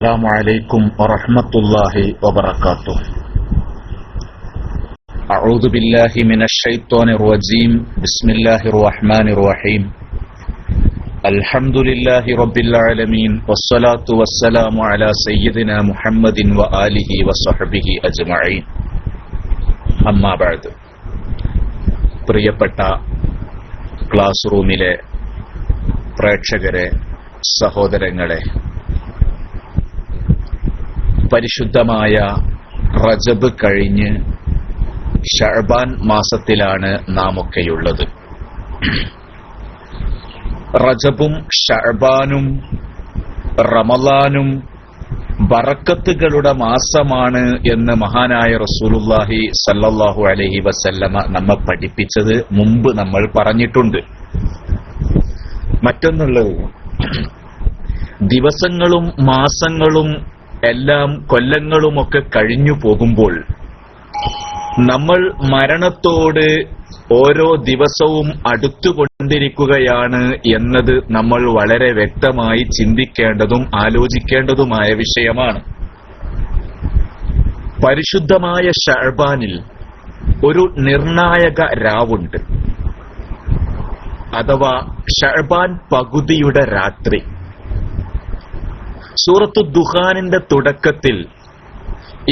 السلام عليكم ورحمة الله وبركاته أعوذ بالله من الشيطان الرجيم بسم الله الرحمن الرحيم الحمد لله رب العالمين والصلاة والسلام على سيدنا محمد وآله وصحبه أجمعين أما بعد പ്രിയപ്പെട്ട ക്ലാസ് റൂമിലെ പ്രേക്ഷകരെ സഹോദരങ്ങളെ പരിശുദ്ധമായ റജബ് കഴിഞ്ഞ് ഷർബാൻ മാസത്തിലാണ് നാം ഒക്കെയുള്ളത് റജബും ഷർബാനും റമലാനും ബറക്കത്തുകളുടെ മാസമാണ് എന്ന് മഹാനായ റസൂലുല്ലാഹി സല്ലല്ലാഹു അലഹി വസല്ലമ നമ്മെ പഠിപ്പിച്ചത് മുമ്പ് നമ്മൾ പറഞ്ഞിട്ടുണ്ട്. മറ്റൊന്നുള്ളത് ദിവസങ്ങളും മാസങ്ങളും എല്ലാം കൊല്ലങ്ങളുമൊക്കെ കഴിഞ്ഞു പോകുമ്പോൾ നമ്മൾ മരണത്തോട് ഓരോ ദിവസവും അടുത്തുകൊണ്ടിരിക്കുകയാണ് എന്നത് നമ്മൾ വളരെ വ്യക്തമായി ചിന്തിക്കേണ്ടതും ആലോചിക്കേണ്ടതുമായ വിഷയമാണ്. പരിശുദ്ധമായ ഷർബാനിൽ ഒരു നിർണായക രാവുണ്ട്. അഥവാ ഷർബാൻ പകുതിയുടെ രാത്രി. സൂറത്തു ദുഹാനിന്റെ തുടക്കത്തിൽ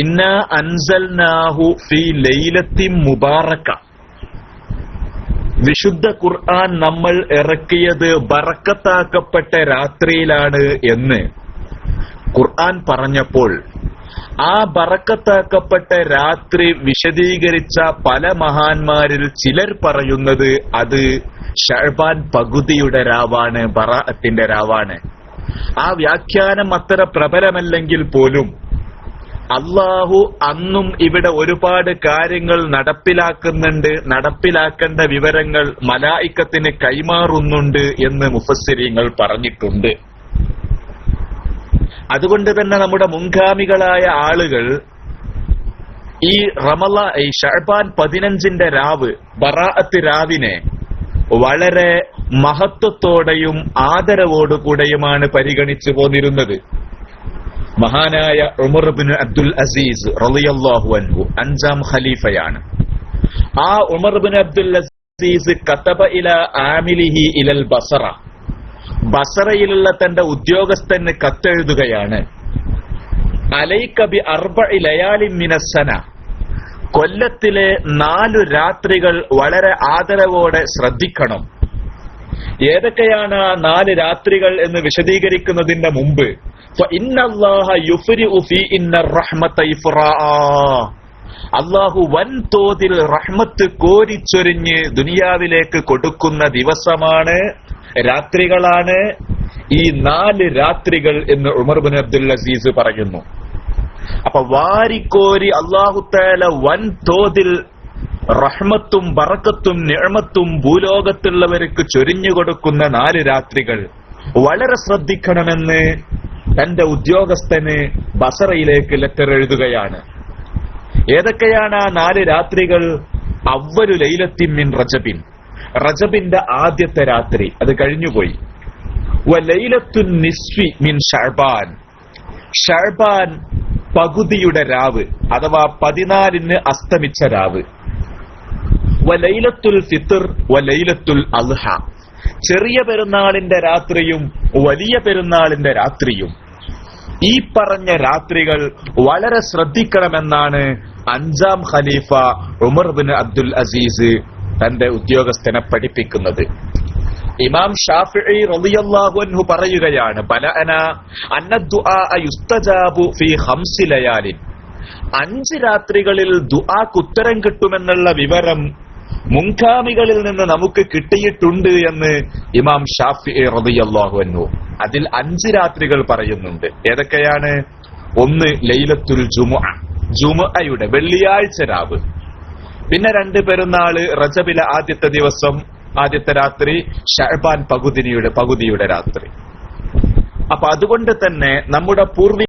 ഇന്ന അൻസൽനാഹു ഫി ലൈലത്തി മുബാറക്ക. വിശുദ്ധ ഖുർആൻ നമ്മൾ ഇറക്കിയത് ബറക്കത്താക്കപ്പെട്ട രാത്രിയിലാണ് എന്ന് ഖുർആൻ പറഞ്ഞപ്പോൾ ആ ബറക്കത്താക്കപ്പെട്ട രാത്രി വിശദീകരിച്ച പല മഹാന്മാരിൽ ചിലർ പറയുന്നത് അത് ഷഹബാൻ പകുതിയുടെ രാവാണ് ബറാഅത്തിന്റെ രാവാണ്. ആ വ്യാഖ്യാനം അത്ര പ്രബലമല്ലെങ്കിൽ പോലും അള്ളാഹു അന്നും ഇവിടെ ഒരുപാട് കാര്യങ്ങൾ നടപ്പിലാക്കുന്നുണ്ട് നടപ്പിലാക്കേണ്ട വിവരങ്ങൾ മലായിക്കത്തിന് കൈമാറുന്നുണ്ട് എന്ന് മുഫസ്സിരിങ്ങൾ പറഞ്ഞിട്ടുണ്ട്. അതുകൊണ്ട് തന്നെ നമ്മുടെ മുൻഗാമികളായ ആളുകൾ ഈ റമല ഈ ഷഹബാൻ പതിനഞ്ചിന്റെ രാവ് ബറാഅത്ത് രാവിനെ വളരെ മഹത്വത്തോടെയും ആദരവോടുകൂടെയുമാണ് പരിഗണിച്ചു പോന്നിരുന്നത്. മഹാനായ ഉമർബിൻ അബ്ദുൽ അസീസ് റളിയല്ലാഹു അൻഹു അഞ്ചാം ഖലീഫയാണ്. ആ ഉമർബിൻ അബ്ദുൽ അസീസ് കത്തബ ഇല ആമിലിഹി ഇലൽ ബസറ. ബസറയിലുള്ള തന്റെ ഉദ്യോഗസ്ഥന് കത്തെഴുതുകയാണ്. അലൈക്കബി അർബഇ ലയാലി മിനസ്സന. കൊല്ലത്തിലെ നാലു രാത്രികൾ വളരെ ആദരവോടെ ശ്രദ്ധിക്കണം. ഏതൊക്കെയാണ് ആ നാല് രാത്രികൾ എന്ന് വിശദീകരിക്കുന്നതിന്റെ മുമ്പ്? അള്ളാഹു വൻതോതിൽ റഹ്മത്ത് കോരിച്ചൊരിഞ്ഞ് ദുനിയാവിലേക്ക് കൊടുക്കുന്ന ദിവസമാണ് രാത്രികളാണ്. ഈ നാല് രാത്രികൾ എന്ന് ഉമർ ബിൻ അബ്ദുൽ അസീസ് പറയുന്നു. അപ്പൊ വാരിക്കോരി അള്ളാഹുത്താല വൻതോതിൽ റഹ്മത്തും ബറക്കത്തും നിഴമത്തും ഭൂലോകത്തുള്ളവർക്ക് ചൊരിഞ്ഞു കൊടുക്കുന്ന നാല് രാത്രികൾ വളരെ ശ്രദ്ധിക്കണമെന്ന് തന്റെ ഉദ്യോഗസ്ഥന് ബസറയിലേക്ക് ലെറ്റർ എഴുതുകയാണ്. ഏതൊക്കെയാണ് ആ നാല് രാത്രികൾ? അവരു ലൈലത്തിൻ മിൻ റജബിൻ. റജബിന്റെ ആദ്യത്തെ രാത്രി അത് കഴിഞ്ഞുപോയി ലൈലത്തു നിസ്വി മിൻ ഷർബാൻ ഷർബാൻ പകുതിയുടെ രാവ് അഥവാ പതിനാലിന് അസ്തമിച്ച രാവ്. വലൈലത്തുൽ ഫിത്തർ വലൈലത്തുൽ അൽഹ ചെറിയ പെരുന്നാളിന്റെ രാത്രിയും വലിയ പെരുന്നാളിന്റെ രാത്രിയും. ഈ പറഞ്ഞ രാത്രികൾ വളരെ ശ്രദ്ധിക്കണമെന്നാണ് അഞ്ചാം ഖലീഫ ഉമർ ബിൻ അബ്ദുൽ അസീസ് തന്റെ ഉദ്യോഗസ്ഥനെ പഠിപ്പിക്കുന്നത്. ഇമാം ഷാഫിഇ റളിയല്ലാഹു അൻഹു പറയുകയാണ് ബലഅന അന്ന ദുആ യുസ്തജാബു ഫീ അഞ്ച് രാത്രികളിൽ ദുആക്ക് ഉത്തരം കിട്ടുമെന്നുള്ള വിവരം മുൻഗാമികളിൽ നിന്ന് നമുക്ക് കിട്ടിയിട്ടുണ്ട് എന്ന് ഇമാം ഷാഫി റളിയല്ലാഹു അൻഹു അതിൽ അഞ്ച് രാത്രികൾ പറയുന്നുണ്ട്. ഏതൊക്കെയാണ്? ഒന്ന് ലൈലത്തുൽ ജുമുഅ ജുമുഅയുടെ വെള്ളിയാഴ്ച രാവ്. പിന്നെ രണ്ട് പെരുന്നാൾ റജബിലെ ആദ്യത്തെ ദിവസം ആദ്യത്തെ രാത്രി ഷഹബാൻ പകുതിനിയുടെ പകുതിയുടെ രാത്രി. അപ്പൊ അതുകൊണ്ട് തന്നെ നമ്മുടെ പൂർവി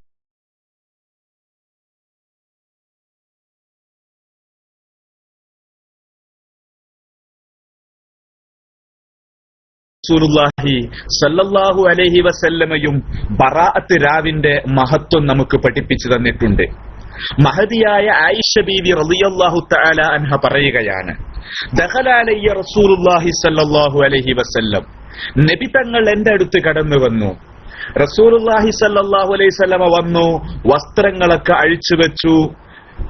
റസൂലുള്ളാഹി സല്ലല്ലാഹു അലൈഹി വസല്ലമയും ബറാഅത്ത് രാവിന്റെ മഹത്വം നമുക്ക് പഠിപ്പിച്ചു തന്നിട്ടുണ്ട്. മഹതിയായ ആയിഷ ബീവി റളിയല്ലാഹു തആല അൻഹ പറയുകയാണ് ദഖല അലൈയ റസൂലുള്ളാഹി സല്ലല്ലാഹു അലൈഹി വസല്ലം. നബി തങ്ങൾ എന്റെ അടുത്ത് കടന്നു വന്നു. റസൂലുള്ളാഹി സല്ലല്ലാഹു അലൈഹി വസല്ലമ വന്നു വസ്ത്രങ്ങളൊക്കെ അഴിച്ചു വെച്ചു.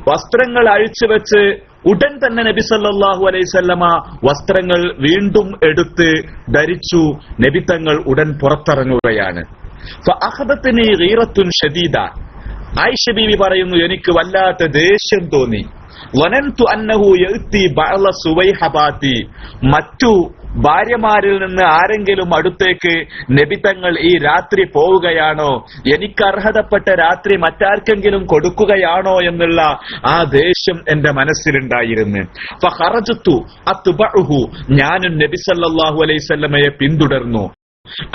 വസ്ത്രങ്ങൾ അഴിച്ചു വെച്ച് ഉടൻ തന്നെ നബി സല്ലാഹു അലൈഹി വസല്ലമ വസ്ത്രങ്ങൾ വീണ്ടും എടുത്ത് ധരിച്ചു. നബി തങ്ങൾ ഉടൻ പുറത്തിറങ്ങുകയാണ്. ഫഅഖദത്നി ഗീറത്തുൻ ഷദീദ. ആയിഷ പറയുന്നു എനിക്ക് വല്ലാത്ത ദേഷ്യം തോന്നി. മറ്റു ഭാര്യമാരിൽ നിന്ന് ആരെങ്കിലും അടുത്തേക്ക് നബിതങ്ങൾ ഈ രാത്രി പോവുകയാണോ? എനിക്ക് അർഹതപ്പെട്ട രാത്രി മറ്റാർക്കെങ്കിലും കൊടുക്കുകയാണോ എന്നുള്ള ആ ദേഷ്യം എന്റെ മനസ്സിലുണ്ടായിരുന്നു. ഫഖറജത്തു അത്ബഉഹു ഞാനും നബി സല്ലല്ലാഹു അലൈഹി വസല്ലമയെ പിന്തുടർന്നു.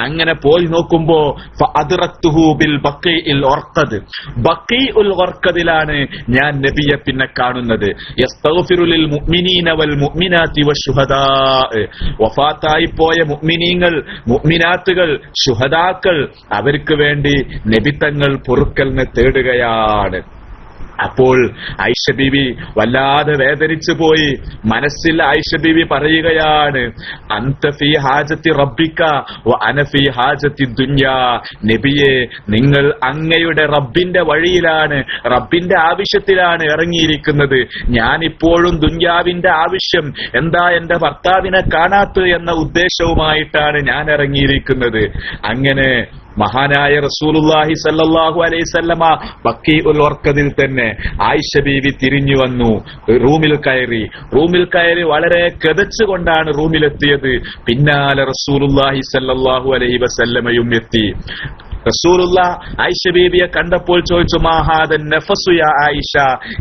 അങ്ങനെ പോയി നോക്കുമ്പോ ഫഅദ്റക്തുഹു ബിൽ ബഖീഇൽ ഉർഖദ്. ബഖീഉൽ ഉർഖദിലാണ് ഞാൻ നബിയെ പിന്നെ കാണുന്നത്. വഫാത്തായി പോയ മുഅ്മിനീങ്ങൾ മുഅ്മിനാത്തുകൾ ശുഹദാക്കൾ അവർക്ക് വേണ്ടി നബിത്തങ്ങൾ പൊറുക്കലിന് തേടുകയാണ്. അപ്പോൾ ഐഷ ബീവി വല്ലാതെ വേദനിച്ചു പോയി. മനസ്സിൽ ഐഷ ബീവി പറയുകയാണ് അന്തഫി ഹാജത്തി റബ്ബിക്ക വ അന ഫീ ഹാജത്തി ദുന്യാ. നബിയെ നിങ്ങൾ അങ്ങയുടെ റബ്ബിന്റെ വഴിയിലാണ് റബ്ബിന്റെ ആവശ്യത്തിലാണ് ഇറങ്ങിയിരിക്കുന്നത്. ഞാൻ ഇപ്പോഴും ദുന്യാവിന്റെ ആവശ്യം എന്താ എന്റെ ഭർത്താവിനെ കാണാത്ത എന്ന ഉദ്ദേശവുമായിട്ടാണ് ഞാൻ ഇറങ്ങിയിരിക്കുന്നത്. അങ്ങനെ മഹാനായ റസൂലുള്ളാഹി സല്ലാഹു അലൈഹി സല്ലമ ബക്കി ഉൽ ഓർക്കതിൽ തന്നെ ആയിഷ ബീവി തിരിഞ്ഞു വന്നു. റൂമിൽ കയറി. റൂമിൽ കയറി വളരെ കെതച്ചുകൊണ്ടാണ് റൂമിലെത്തിയത്. പിന്നാലെ റസൂലുള്ളാഹി സല്ലാഹു അലൈഹി വസല്ലമയും എത്തി. റസൂലുള്ള ആയിഷ ബീബിയെ കണ്ടപ്പോൾ ചോദിച്ചു മാഹാദൻ നഫസു യാ ആയിഷ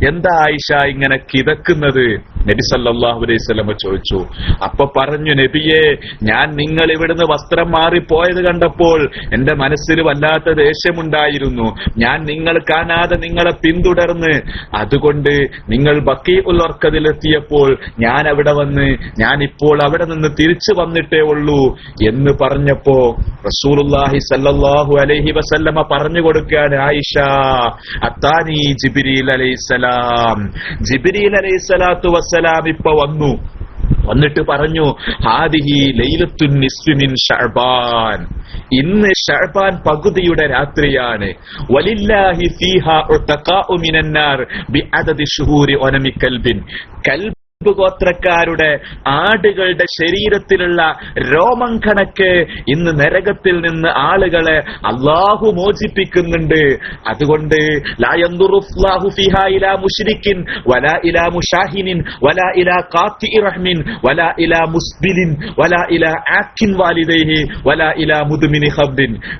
എന്താ ആയിഷ ഇങ്ങനെ കിതക്കുന്നത്? നബി സല്ലല്ലാഹു അലൈഹി ചോദിച്ചു അപ്പൊ പറഞ്ഞു നബിയെ ഞാൻ നിങ്ങൾ ഇവിടുന്ന് വസ്ത്രം മാറിപ്പോയത് കണ്ടപ്പോൾ എന്റെ മനസ്സിൽ വല്ലാത്ത ദേഷ്യമുണ്ടായിരുന്നു. ഞാൻ നിങ്ങൾ കാണാതെ നിങ്ങളെ പിന്തുടർന്ന് അതുകൊണ്ട് നിങ്ങൾ ബക്കി ഉള്ളർക്കതിലെത്തിയപ്പോൾ ഞാൻ അവിടെ വന്ന് ഞാൻ ഇപ്പോൾ അവിടെ നിന്ന് തിരിച്ചു വന്നിട്ടേ ഉള്ളൂ എന്ന് പറഞ്ഞപ്പോ റസൂലുള്ളാഹി സല്ലല്ലാഹു അലൈഹി വസല്ലമ പറഞ്ഞു കൊടുക്കുകയാണ് ആയിഷ അത്താനി ജിബിരിൽ അലൈസലാം ജിബിരിൽ അലൈസലാത്തു വസ്സലാം ഇപ്പൊ വന്നു. വന്നിട്ട് പറഞ്ഞു ഹാദിഹി ലൈലത്തുൻ നിസ്വിമിൻ ഷഅബാൻ. ഇന്ന് ഷഅബാൻ പകുതിയുടെ രാത്രിയാണ്. വലില്ലാഹി ഫീഹ മിനന്നാർ ബിഅദദി ശുഹൂരി ഒനമി കൽബിൻ. കൽബ് ഗോത്രക്കാരുടെ ആടുകളുടെ ശരീരത്തിലുള്ള രോമം കണക്ക് ഇന്ന് നരകത്തിൽ നിന്ന് ആളുകളെ അള്ളാഹു മോചിപ്പിക്കുന്നുണ്ട്. അതുകൊണ്ട്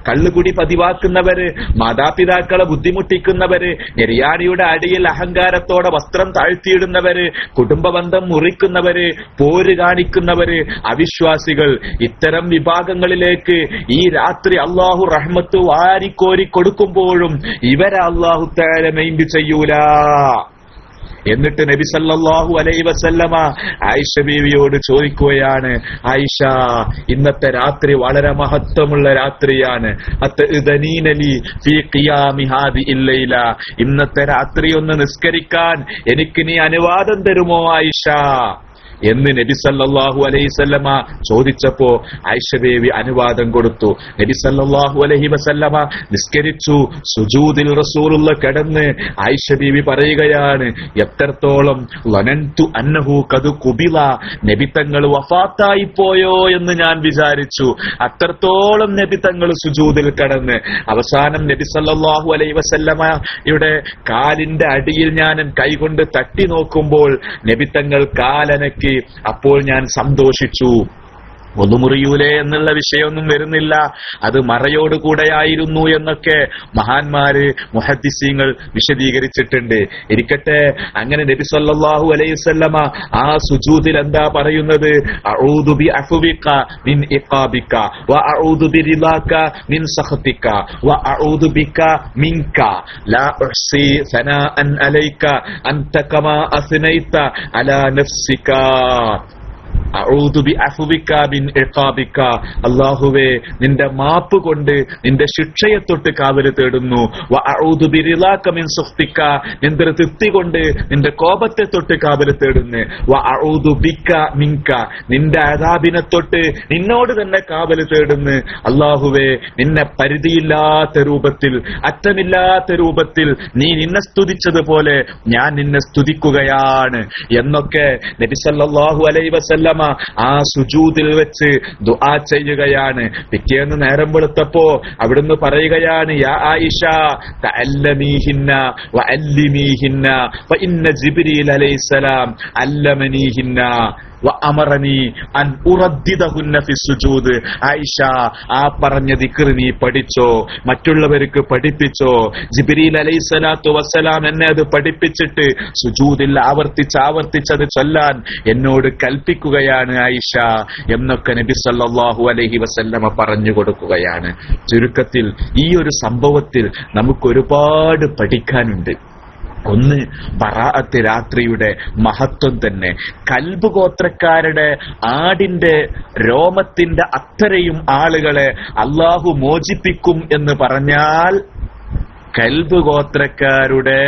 കള്ളുകുടി പതിവാക്കുന്നവര് മാതാപിതാക്കളെ ബുദ്ധിമുട്ടിക്കുന്നവര് നിര്യാണിയുടെ അടിയിൽ അഹങ്കാരത്തോടെ വസ്ത്രം താഴ്ത്തിയിടുന്നവര് കുടുംബബന്ധം മുറിക്കുന്നവര് പോര് കാണിക്കുന്നവര് അവിശ്വാസികൾ. ഇത്തരം വിഭാഗങ്ങളിലേക്ക് ഈ രാത്രി അള്ളാഹു റഹ്മത്ത് വാരിക്കോരി കൊടുക്കുമ്പോഴും ഇവരെ അള്ളാഹു തേരെ മൈൻഡ് ചെയ്യൂല. എന്നിട്ട് നബി സല്ലാഹു അലൈ വസല്ലമ ആയിഷ ബീവിയോട് ചോദിക്കുകയാണ് ആയിഷ ഇന്നത്തെ രാത്രി വളരെ മഹത്വമുള്ള രാത്രിയാണ്. ഇന്നത്തെ രാത്രി ഒന്ന് നിസ്കരിക്കാൻ എനിക്ക് നീ അനുവാദം തരുമോ ആയിഷ? എന്ന് നബി സല്ലല്ലാഹു അലൈഹി വസല്ലമ ചോദിച്ചപ്പോ ബേബി അനുവാദം കൊടുത്തു. നബി സല്ലല്ലാഹു അലൈഹി വസല്ലമ നിസ്കരിച്ചു. സുജൂദിൽ റസൂലുള്ള കിടന്ന് ബീവി പറയുകയാണ് എത്രത്തോളം വനന്തു അന്നഹു കതു കുബില നബി തങ്ങൾ വഫാത്തായി പോയോ എന്ന് ഞാൻ വിചാരിച്ചു. അത്രത്തോളം നബിത്തങ്ങൾ തങ്ങൾ സുജൂദിൽ കടന്ന്. അവസാനം നബി സല്ലല്ലാഹു അലൈഹി വസല്ലമയുടെ കാലിന്റെ അടിയിൽ ഞാൻ കൈകൊണ്ട് തട്ടി നോക്കുമ്പോൾ നബിത്തങ്ങൾ കാലനക്ക് അപ്പോൾ ഞാൻ സന്തോഷിച്ചു. ഒന്ന് എന്നുള്ള വിഷയമൊന്നും വരുന്നില്ല. അത് മറയോടുകൂടെയായിരുന്നു എന്നൊക്കെ മഹാന്മാര് മുഹദ്ദിസീങ്ങൾ വിശദീകരിച്ചിട്ടുണ്ട്. ഇരിക്കട്ടെ അങ്ങനെ നബി സല്ലല്ലാഹു അലൈഹി വസല്ലമ ആ സുജൂദിൽ എന്താ പറയുന്നത്? അഊദു ബി അഫ്വിക മിൻ ഇഖാബിക വ അഊദു ബി റിളാക മിൻ സഖതിക വ അഊദു ബിക മിൻക ലാ ഉഹ്സി സനാഅൻ അലൈക അൻത കമാ അസ്നൈത അലാ നഫ്സിക. അല്ലാഹുവേ നിന്റെ മാപ്പ് കൊണ്ട് നിന്റെ ശിക്ഷയെ തൊട്ട് കാവൽ തേടുന്നു. നിന്റെ തൃപ്തി കൊണ്ട് നിന്റെ കോപത്തെ തൊട്ട് കാവൽ തേടുന്നു. ബിക നിന്റെ അതാബിനെ തൊട്ട് നിന്നോട് തന്നെ കാവൽ തേടുന്നു. അല്ലാഹുവേ നിന്നെ പരിധിയില്ലാത്ത രൂപത്തിൽ അറ്റമില്ലാത്ത രൂപത്തിൽ നീ നിന്നെ സ്തുതിച്ചതുപോലെ ഞാൻ നിന്നെ സ്തുതിക്കുകയാണ്. എന്നൊക്കെ നബിസല്ലാഹു സല്ലല്ലാഹു അലൈഹി ആ സുജൂതിൽ വെച്ച് ദുആ ചെയ്യുകയാണ്. പിറ്റേന്ന് നേരം വെളുത്തപ്പോ അവിടുന്ന് പറയുകയാണ് യാ ആയിഷ തഅല്ലമീഹിന്ന വഅല്ലിമീഹിന്ന ഫഇന്ന ജിബ്രീൽ അലൈഹിസ്സലാം അല്ലമനീഹിന്ന. വഅമറനി അൻ സുജൂദ്. ആയിഷ ആ പറഞ്ഞ ദിക്ർ നീ പഠിച്ചോ മറ്റുള്ളവർക്ക് പഠിപ്പിച്ചോ. ജിബ്രീൽ അലൈഹിസ്സലാത്തു വസ്സലാം എന്നെ അത് പഠിപ്പിച്ചിട്ട് സുജൂദിൽ ആവർത്തിച്ച് ആവർത്തിച്ചത് ചൊല്ലാൻ എന്നോട് കൽപ്പിക്കുകയാണ് ആയിഷ എന്നൊക്കെ നബി സല്ലാഹു അലഹി വസല്ലമ പറഞ്ഞു കൊടുക്കുകയാണ്. ചുരുക്കത്തിൽ ഈ ഒരു സംഭവത്തിൽ നമുക്ക് ഒരുപാട് പഠിക്കാനുണ്ട്. ഒന്ന് ബറാഅത്ത് രാത്രിയുടെ മഹത്വം തന്നെ. കൽബ് ഗോത്രക്കാരുടെ ആടിന്റെ രോമത്തിന്റെ അത്രയും ആളുകളെ അള്ളാഹു മോചിപ്പിക്കും എന്ന് പറഞ്ഞാൽ കൽബ് ഗോത്രക്കാരുടെ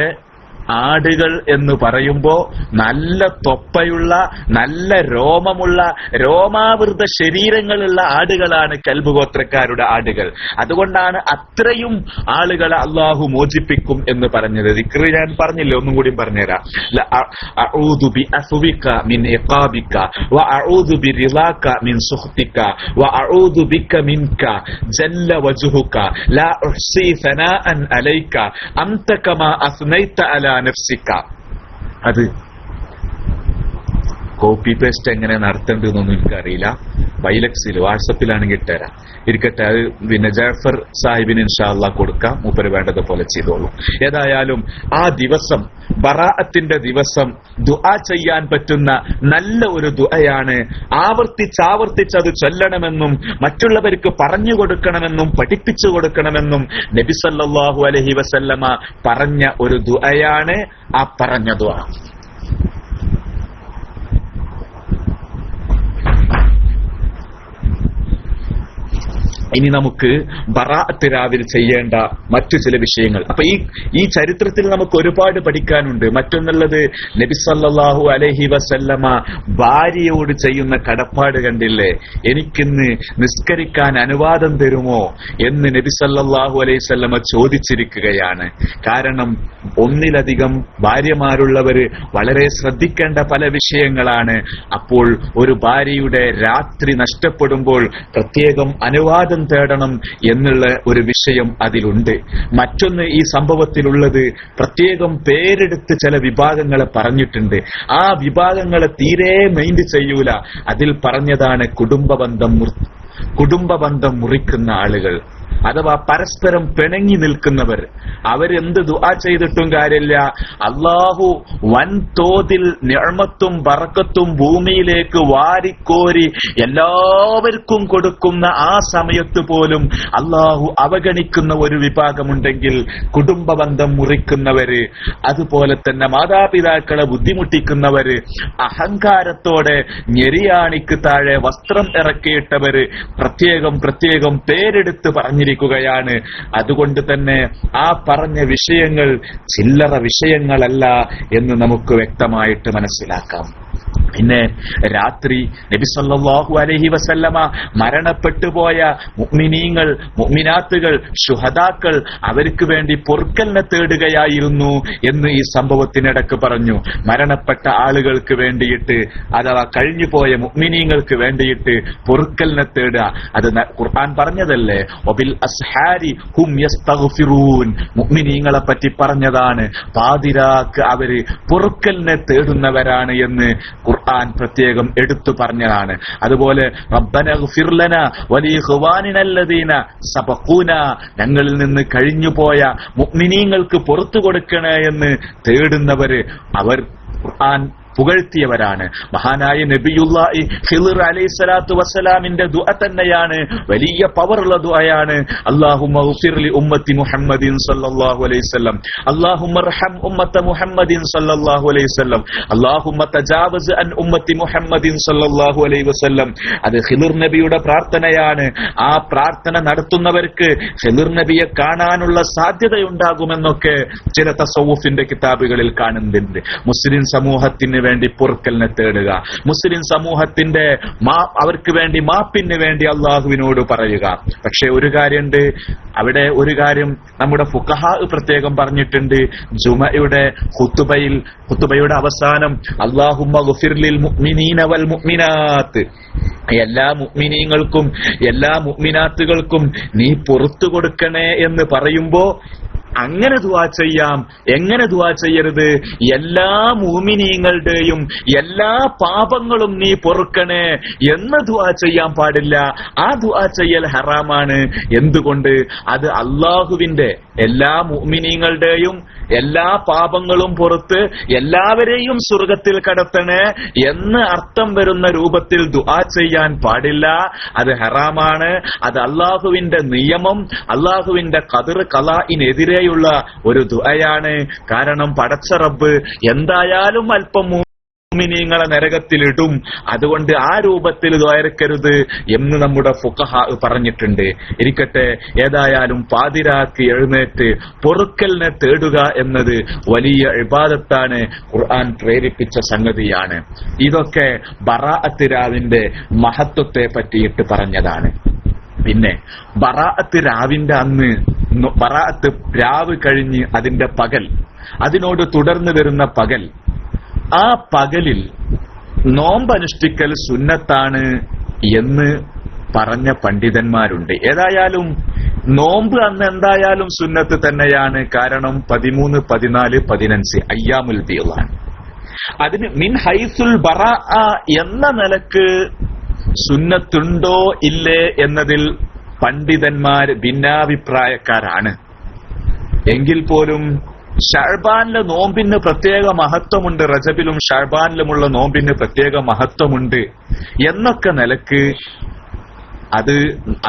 ആടുകൾ എന്ന് പറയുമ്പോ നല്ല തൊപ്പയുള്ള നല്ല രോമമുള്ള രോമാവൃത ശരീരങ്ങളുള്ള ആടുകളാണ് കൽബ് ഗോത്രക്കാരുടെ ആടുകൾ. അതുകൊണ്ടാണ് അത്രയും ആളുകളെ അള്ളാഹു മോചിപ്പിക്കും എന്ന് പറഞ്ഞത്. ദിക്രി ഞാൻ പറഞ്ഞില്ലേ? ഒന്നും കൂടി പറഞ്ഞുതരാം. ജല്ല വജ്ഹുക ലാ ഉഹ്സി സനാഅൻ അലൈക അൻത കമാ അസ്നൈത നഫ്സിക അത് കോപ്പി പേസ്റ്റ് എങ്ങനെ നടത്തേണ്ടതെന്നൊന്നും എനിക്കറിയില്ല. ബൈലക്സിൽ വാട്സപ്പിലാണെങ്കിൽ തരാം ഇരിക്കട്ടെ അത് പിന്നെ ജാഫർ സാഹിബിന് ഇൻഷാല്ല കൊടുക്കാം. മൂപ്പര് വേണ്ടതുപോലെ ചെയ്തോളൂ. ഏതായാലും ആ ദിവസം ബറാഅത്തിന്റെ ദിവസം ദുആ ചെയ്യാൻ പറ്റുന്ന നല്ല ഒരു ദുആയാണ്. ആവർത്തിച്ച് അത് ചൊല്ലണമെന്നും മറ്റുള്ളവർക്ക് പറഞ്ഞു കൊടുക്കണമെന്നും പഠിപ്പിച്ചു കൊടുക്കണമെന്നും നബിസല്ലാഹു അലൈഹി വസല്ലമ പറഞ്ഞ ഒരു ദുആയാണ് ആ പറഞ്ഞ ദുആ. ഇനി നമുക്ക് ബറാഅത്ത് രാവിൽ ചെയ്യേണ്ട മറ്റു ചില വിഷയങ്ങൾ. അപ്പൊ ഈ ഈ ചരിത്രത്തിൽ നമുക്ക് ഒരുപാട് പഠിക്കാനുണ്ട്. മറ്റൊന്നുള്ളത് നബി സല്ലല്ലാഹു അലൈഹി വസല്ലമ ഭാര്യയോട് ചെയ്യുന്ന കടപ്പാട് കണ്ടില്ലേ? എനിക്കിന്ന് നിസ്കരിക്കാൻ അനുവാദം തരുമോ എന്ന് നബി സല്ലല്ലാഹു അലൈഹി വസല്ലമ ചോദിച്ചിരിക്കുകയാണ്. കാരണം ഒന്നിലധികം ഭാര്യമാരുള്ളവര് വളരെ ശ്രദ്ധിക്കേണ്ട പല വിഷയങ്ങളാണ്. അപ്പോൾ ഒരു ഭാര്യയുടെ രാത്രി നഷ്ടപ്പെടുമ്പോൾ പ്രത്യേകം അനുവാദം തേടണം എന്നുള്ള ഒരു വിഷയം അതിലുണ്ട്. മറ്റൊന്ന് ഈ സംഭവത്തിലുള്ളത് പ്രത്യേകം പേരെടുത്ത് ചില വിഭാഗങ്ങളെ പറഞ്ഞിട്ടുണ്ട്. ആ വിഭാഗങ്ങളെ തീരെ മൈൻഡ് ചെയ്യൂല. അതിൽ പറഞ്ഞതാണ് കുടുംബ ബന്ധം കുടുംബ ബന്ധം മുറിക്കുന്ന ആളുകൾ. അഥവാ പരസ്പരം പിണങ്ങി നിൽക്കുന്നവർ അവരെന്ത് ദുആ ചെയ്തിട്ടും കാര്യമില്ല അള്ളാഹു വൻതോതിൽ നിഴമത്തും പറക്കത്തും ഭൂമിയിലേക്ക് വാരിക്കോരി എല്ലാവർക്കും കൊടുക്കുന്ന ആ സമയത്ത് പോലും അള്ളാഹു അവഗണിക്കുന്ന ഒരു വിഭാഗമുണ്ടെങ്കിൽ കുടുംബ ബന്ധം മുറിക്കുന്നവര് അതുപോലെ തന്നെ മാതാപിതാക്കളെ ബുദ്ധിമുട്ടിക്കുന്നവര് അഹങ്കാരത്തോടെ ഞെരിയാണിക്ക് താഴെ വസ്ത്രം ഇറക്കിയിട്ടവര് പ്രത്യേകം പ്രത്യേകം പേരെടുത്ത് പറഞ്ഞിരിക്കുകയാണ്. അതുകൊണ്ട് തന്നെ ആ പറഞ്ഞ വിഷയങ്ങൾ ചില്ലറ വിഷയങ്ങളല്ല എന്ന് നമുക്ക് വ്യക്തമായിട്ട് മനസ്സിലാക്കാം. പിന്നെ രാത്രി നബി സല്ലല്ലാഹു അലൈഹി വസല്ലമ മരണപ്പെട്ടു പോയ മുഗ്മിനീങ്ങൾ മുഗ്മിനാത്തുകൾ ശുഹദാക്കൾ അവർക്ക് വേണ്ടി പൊറുക്കലിനെ തേടുകയായിരുന്നു എന്ന് ഈ സംഭവത്തിനിടക്ക് പറഞ്ഞു. മരണപ്പെട്ട ആളുകൾക്ക് വേണ്ടിയിട്ട് അഥവാ കഴിഞ്ഞുപോയ മുഗ്മിനീങ്ങൾക്ക് വേണ്ടിയിട്ട് പൊറുക്കലിനെ തേടുക. അത് ഖുർആൻ പറഞ്ഞതല്ലേ? ഒബിൽ അസ്ഹാരി ഹും മുഅ്മിനീങ്ങളെ പറ്റി പറഞ്ഞതാണ്. പാതിരാക്ക് അവർ പൊറുക്കലിനെ തേടുന്നവരാണ് എന്ന് ഖുർആൻ പ്രത്യേകം എടുത്തു പറഞ്ഞതാണ്. അതുപോലെ ഞങ്ങളിൽ നിന്ന് കഴിഞ്ഞു പോയ മുഅ്മിനീങ്ങൾക്ക് പുറത്തു കൊടുക്കണേ എന്ന് തേടുന്നവര് അവർ ഖുർആൻ പുകഴ്ത്തിയവരാണ്. മഹാനായ നബിയുല്ലാഹി ഖിളിർ അലൈഹി സ്വലാത്തു വസ്സലാമിന്റെ ദുആ തന്നെയാണ്. വലിയ പവറുള്ള അല്ലാഹുമ്മ ഗഫിർ ലി ഉമ്മത്തി മുഹമ്മദിൻ സല്ലല്ലാഹു അലൈഹി വസല്ലം. അല്ലാഹുമ്മ റഹം ഉമ്മത്ത മുഹമ്മദിൻ സല്ലല്ലാഹു അലൈഹി വസല്ലം. അല്ലാഹുമ്മ തജാവസ് അൻ ഉമ്മത്തി മുഹമ്മദിൻ സല്ലല്ലാഹു അലൈഹി വസല്ലം. അത് ഖിളിർ നബിയുടെ പ്രാർത്ഥനയാണ്. ആ പ്രാർത്ഥന നടത്തുന്നവർക്ക് ഖിളിർ നബിയെ കാണാനുള്ള സാധ്യതയുണ്ടാകുമെന്നൊക്കെ ചില തസവുഫിന്റെ കിതാബുകളിൽ കാണുന്നുണ്ട്. മുസ്ലിം സമൂഹത്തിന് വേണ്ടി പൊറുക്കലിനെ തേടുക. മുസ്ലിം സമൂഹത്തിന്റെ അവർക്ക് വേണ്ടി മാപ്പിന് വേണ്ടി അള്ളാഹുവിനോട് പറയുക. പക്ഷെ ഒരു കാര്യമുണ്ട് അവിടെ ഒരു കാര്യം നമ്മുടെ ഫുഖഹ പ്രത്യേകം പറഞ്ഞിട്ടുണ്ട്. ജുമയുടെ ഹുത്തുബയിൽ ഹുത്തുബയുടെ അവസാനം അള്ളാഹുമ്മ മുഅ്മിനീന വൽ മുഅ്മിനാത്ത്. എല്ലാ മുഅ്മിനീങ്ങൾക്കും എല്ലാ മുഅ്മിനാത്തുകൾക്കും നീ പുറത്തു കൊടുക്കണേ എന്ന് പറയുമ്പോ അങ്ങനെ ദുവാ ചെയ്യാം എങ്ങനെ ദുവാ ചെയ്യരുത്? എല്ലാ മൂമിനീങ്ങളുടെയും എല്ലാ പാപങ്ങളും നീ പൊറുക്കണേ എന്ന് ദുവാ ചെയ്യാൻ പാടില്ല. ആ ദുവാ ചെയ്യൽ ഹറാമാണ്. എന്തുകൊണ്ട്? അത് അള്ളാഹുവിന്റെ എല്ലാ മുഅ്മിനീങ്ങളുടെയും എല്ലാ പാപങ്ങളും പുറത്ത് എല്ലാവരെയും സ്വർഗത്തിൽ കടത്തണേ എന്ന് അർത്ഥം വരുന്ന രൂപത്തിൽ ദുആ ചെയ്യാൻ പാടില്ല. അത് ഹറാമാണ്. അത് അള്ളാഹുവിന്റെ നിയമം അള്ളാഹുവിന്റെ കതിർ കലാഇനെതിരെയുള്ള ഒരു ദുആയാണ്. കാരണം പടച്ച റബ്ബ് എന്തായാലും അല്പം മുഅ്മിനീങ്ങളെ നരകത്തിലിടും. അതുകൊണ്ട് ആ രൂപത്തിൽ ദ്വയർക്കരുത് എന്ന് നമ്മുടെ ഫുഖഹ പറഞ്ഞിട്ടുണ്ട്. ഇരിക്കട്ടെ ഏതായാലും പാതിരാക്കി എഴുന്നേറ്റ് പൊറുക്കലിനെ തേടുക എന്നത് വലിയ ഇബാദത്താണ് ഖുർആൻ പ്രേരിപ്പിച്ച സംഗതിയാണ്. ഇതൊക്കെ ബറാഅത്ത് അത്തിരാവിന്റെ മഹത്വത്തെ പറ്റിയിട്ട് പറഞ്ഞതാണ്. പിന്നെ ബറാഅത്ത് രാവിന്റെ അന്ന് ബറാഅത്ത് രാവ് കഴിഞ്ഞ് അതിന്റെ പകൽ. അതിനോട് തുടർന്ന് വരുന്ന പകൽ. ആ പകലിൽ നോമ്പനുഷ്ഠിക്കൽ സുന്നത്താണ് എന്ന് പറഞ്ഞ പണ്ഡിതന്മാരുണ്ട്. ഏതായാലും നോമ്പ് അന്ന് എന്തായാലും സുന്നത്ത് തന്നെയാണ്. കാരണം പതിമൂന്ന് പതിനാല് പതിനഞ്ച്. അയ്യാമുൽ ബീളാണ് അതിന് മിൻ ഹൈസുൽ ബറ എന്ന നിലയ്ക്ക് സുന്നത്തുണ്ടോ ഇല്ലേ എന്നതിൽ പണ്ഡിതന്മാർ ഭിന്നാഭിപ്രായക്കാരാണ്. എങ്കിൽ പോലും ഷാഴ്ബാനിലെ നോമ്പിന് പ്രത്യേക മഹത്വമുണ്ട് റജബിലും ഷാഴ്ബാനിലുമുള്ള നോമ്പിന് പ്രത്യേക മഹത്വമുണ്ട് എന്നൊക്കെ നിലയ്ക്ക് അത്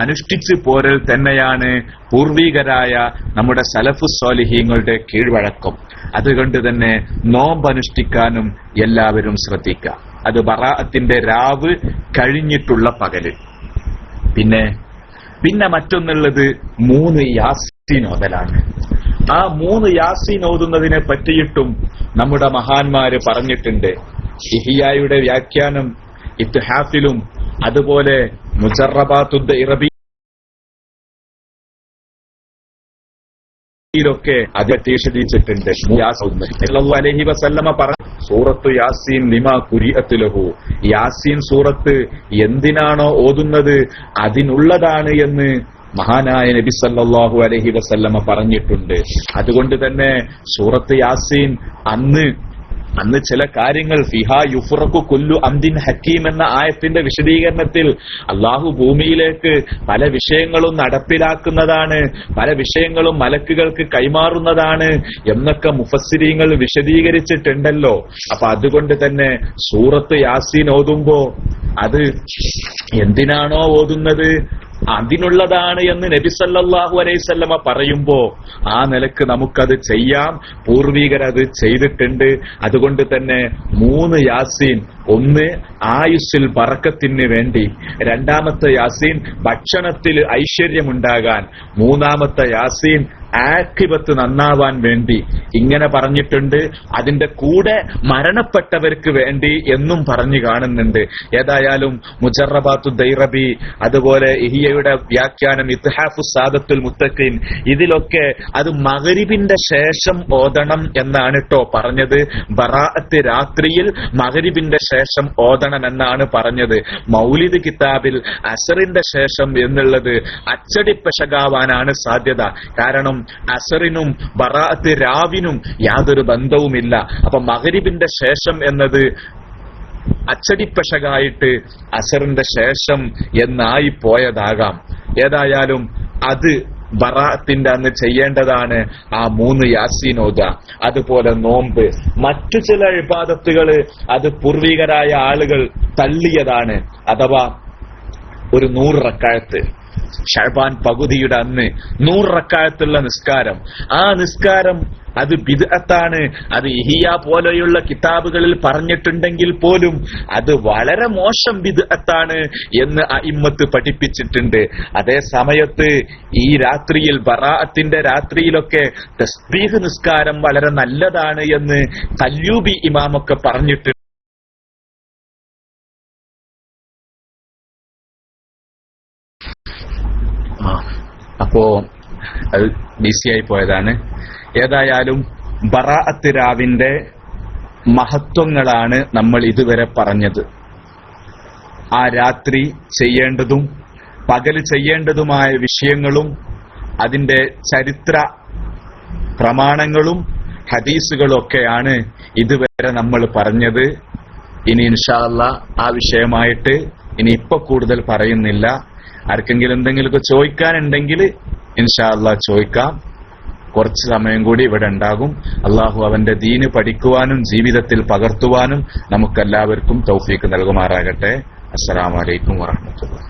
അനുഷ്ഠിച്ചു പോരൽ തന്നെയാണ് പൂർവീകരായ നമ്മുടെ സലഫു സ്വാലിഹീങ്ങളുടെ കീഴ്വഴക്കം. അതുകൊണ്ട് തന്നെ നോമ്പ് അനുഷ്ഠിക്കാനും എല്ലാവരും ശ്രദ്ധിക്കുക അത് ബറാഅത്തിന്റെ രാവ് കഴിഞ്ഞിട്ടുള്ള പകൽ. പിന്നെ പിന്നെ മറ്റൊന്നുള്ളത് മൂന്ന് യാസീൻ ഓതലാണ്. ആ മൂന്ന് യാസീൻ ഓതുന്നതിനെ പറ്റിയിട്ടും നമ്മുടെ മഹാന്മാര് പറഞ്ഞിട്ടുണ്ട്. ഇഹിയായുടെ വ്യാഖ്യാനം ഇത്ഹാഫിലും അതുപോലെ മുജറബാത്തുദ്ദ ഇറബി ൊക്കെ അത് വിശദീകരിച്ചിട്ടുണ്ട് അലഹി വസല്ലമ പറഞ്ഞു സൂറത്ത് യാസീൻ നിമാ കുരിയത്തിലഹു യാസീൻ സൂറത്ത് എന്തിനാണോ ഓതുന്നത്? അതിനുള്ളതാണ് എന്ന് മഹാനായ നബി സല്ലാഹു അലഹി വസല്ലമ പറഞ്ഞിട്ടുണ്ട്. അതുകൊണ്ട് തന്നെ സൂറത്ത് യാസീൻ അന്ന് അന്ന് ചില കാര്യങ്ങൾ ഫിഹ യുഫുറക്കു കൊല്ലു അന്തിൻ ഹക്കീം എന്ന ആയത്തിന്റെ വിശദീകരണത്തിൽ അള്ളാഹു ഭൂമിയിലേക്ക് പല വിഷയങ്ങളും നടപ്പിലാക്കുന്നതാണ് പല വിഷയങ്ങളും മലക്കുകൾക്ക് കൈമാറുന്നതാണ് എന്നൊക്കെ മുഫസ്സിരിങ്ങൾ വിശദീകരിച്ചിട്ടുണ്ടല്ലോ. അപ്പൊ അതുകൊണ്ട് തന്നെ സൂറത്ത് യാസീൻ ഓതുമ്പോ അത് എന്തിനാണോ ഓതുന്നത്? അതിനുള്ളതാണ് എന്ന് നബി സല്ലല്ലാഹു അലൈഹി വസല്ലമ പറയുമ്പോ ആ നിലയ്ക്ക് നമുക്കത് ചെയ്യാം. പൂർവികർ അത് ചെയ്തിട്ടുണ്ട്. അതുകൊണ്ട് തന്നെ മൂന്ന് യാസീൻ ഒന്ന് ആയുസ്സിൽ പറക്കത്തിന് വേണ്ടി രണ്ടാമത്തെ യാസീൻ ഭക്ഷണത്തിൽ ഐശ്വര്യമുണ്ടാകാൻ മൂന്നാമത്തെ യാസീൻ ആക്കിപത്ത് നന്നാവാൻ വേണ്ടി. ഇങ്ങനെ പറഞ്ഞിട്ടുണ്ട് അതിന്റെ കൂടെ മരണപ്പെട്ടവർക്ക് വേണ്ടി എന്നും പറഞ്ഞു കാണുന്നുണ്ട്. ഏതായാലും മുജറബാത്തു ദൈറബി അതുപോലെ ഇഹിയയുടെ വ്യാഖ്യാനം ഇത്ഹാഫു സാദത്തുൽ മുത്തഖീൻ ഇതിലൊക്കെ അത് മകരിബിന്റെ ശേഷം ഓതണം എന്നാണ് കേട്ടോ പറഞ്ഞത്. ബറാഅത്ത് രാത്രിയിൽ മകരിബിന്റെ ശേഷം ഓതണം എന്നാണ് പറഞ്ഞത്. മൗലിദ് കിതാബിൽ അസറിന്റെ ശേഷം എന്നുള്ളത് അച്ചടിപ്പശകാവാനാണ് സാധ്യത. കാരണം അസറിനും ബറാത്ത് രാവിനും യാതൊരു ബന്ധവുമില്ല. അപ്പൊ മകരിബിന്റെ ശേഷം എന്നത് അച്ചടിപ്പശകായിട്ട് അസറിന്റെ ശേഷം എന്നായി പോയതാകാം. ഏതായാലും അത് ബറാത്തിന്റെ അന്ന് ചെയ്യേണ്ടതാണ് ആ മൂന്ന് യാസീനോദ. അതുപോലെ നോമ്പ്. മറ്റു ചില ഇബാദത്തുകൾ അത് പൂർവികരായ ആളുകൾ തള്ളിയതാണ്. അഥവാ ഒരു നൂറ് റക്കായത്ത്. ഷാബാൻ പകുതിയുടെ അന്ന് നൂറക്കാലത്തുള്ള നിസ്കാരം. ആ നിസ്കാരം അത് ബിദ്അത്താണ്. അത് ഇഹിയ പോലെയുള്ള കിതാബുകളിൽ പറഞ്ഞിട്ടുണ്ടെങ്കിൽ പോലും അത് വളരെ മോശം ബിദ്അത്താണ് എന്ന് അയിമ്മത്ത് പഠിപ്പിച്ചിട്ടുണ്ട്. അതേ സമയത്ത് ഈ രാത്രിയിൽ ബറാഅത്തിന്റെ രാത്രിയിലൊക്കെ തസ്ബീഹ് നിസ്കാരം വളരെ നല്ലതാണ് എന്ന് കല്യൂബി ഇമാമൊക്കെ പറഞ്ഞിട്ടുണ്ട് ആ, അപ്പോ അത് ബിസി ആയി പോയതാണ്. ഏതായാലും ബറാഅത്ത് രാവിന്റെ മഹത്വങ്ങളാണ് നമ്മൾ ഇതുവരെ പറഞ്ഞത്. ആ രാത്രി ചെയ്യേണ്ടതും പകൽ ചെയ്യേണ്ടതുമായ വിഷയങ്ങളും അതിന്റെ ചരിത്ര പ്രമാണങ്ങളും ഹദീസുകളും ഒക്കെയാണ് ഇതുവരെ നമ്മൾ പറഞ്ഞത്. ഇനി ഇൻഷാല്ല ആ വിഷയമായിട്ട് ഇനി ഇപ്പൊ കൂടുതൽ പറയുന്നില്ല. ആർക്കെങ്കിലും എന്തെങ്കിലുമൊക്കെ ചോദിക്കാനുണ്ടെങ്കിൽ ഇൻഷാല്ല ചോദിക്കാം. കുറച്ച് സമയം കൂടി ഇവിടെ ഉണ്ടാകും. അള്ളാഹു അവന്റെ ദീന് പഠിക്കുവാനും ജീവിതത്തിൽ പകർത്തുവാനും നമുക്കെല്ലാവർക്കും തൗഫീക്ക് നൽകുമാറാകട്ടെ. അസ്സലാമലൈക്കും വറഹമത്തുള്ള